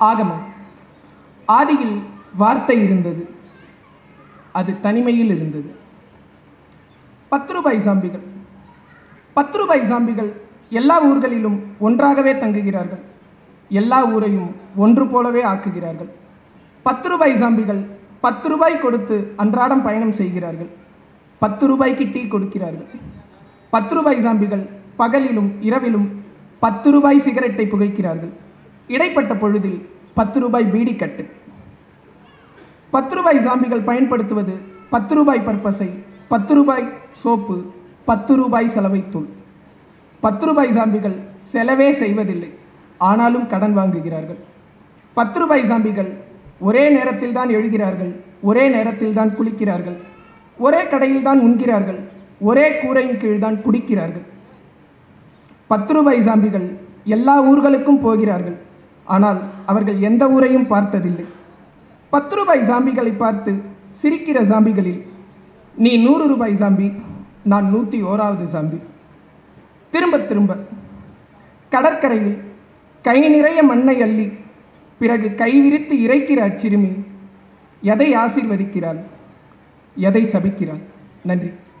ஆகமம். ஆதியில் வார்த்தை இருந்தது. அது தனிமையில் இருந்தது. பத்து ரூபாய் சாம்பிகள் பத்து ரூபாய் சாம்பிகள் எல்லா ஊர்களிலும் ஒன்றாகவே தங்குகிறார்கள். எல்லா ஊரையும் ஒன்று போலவே ஆக்குகிறார்கள். பத்து ரூபாய் சாம்பிகள் பத்து ரூபாய் கொடுத்து அன்றாடம் பயணம் செய்கிறார்கள். பத்து ரூபாய்க்கு டீ கொடுக்கிறார்கள். பத்து ரூபாய் சாம்பிகள் பகலிலும் இரவிலும் பத்து ரூபாய் சிகரெட்டை புகைக்கிறார்கள். இடைப்பட்ட பொழுதில் பத்து ரூபாய் பீடி கட்டு. பத்து ரூபாய் சாம்பிகள் பயன்படுத்துவது பத்து ரூபாய் பர்பஸை பத்து ரூபாய் சோப்பு பத்து ரூபாய் செலவைத்தூள். பத்து ரூபாய் சாம்பிகள் செலவே செய்வதில்லை ஆனாலும் கடன் வாங்குகிறார்கள். பத்து ரூபாய் சாம்பிகள் ஒரே நேரத்தில் தான் எழுகிறார்கள் ஒரே நேரத்தில் தான் குளிக்கிறார்கள் ஒரே கடையில் தான் உண்கிறார்கள் ஒரே கூரையின் கீழ் தான் குடிக்கிறார்கள். பத்து ரூபாய் சாம்பிகள் எல்லா ஊர்களுக்கும் போகிறார்கள் ஆனால் அவர்கள் எந்த ஊரையும் பார்த்ததில்லை. பத்து ரூபாய் சாம்பிகளை பார்த்து சிரிக்கிற சாம்பிகளில் நீ நூறு ரூபாய் சாம்பி நான் நூற்றி ஓராவது சாம்பி திரும்ப திரும்ப கடற்கரையில் கை நிறைய மண்ணை அள்ளி பிறகு கை விரித்து இறைக்கிற அச்சிறுமி எதை ஆசீர்வதிக்கிறாள்? எதை சபிக்கிறாள்? நன்றி.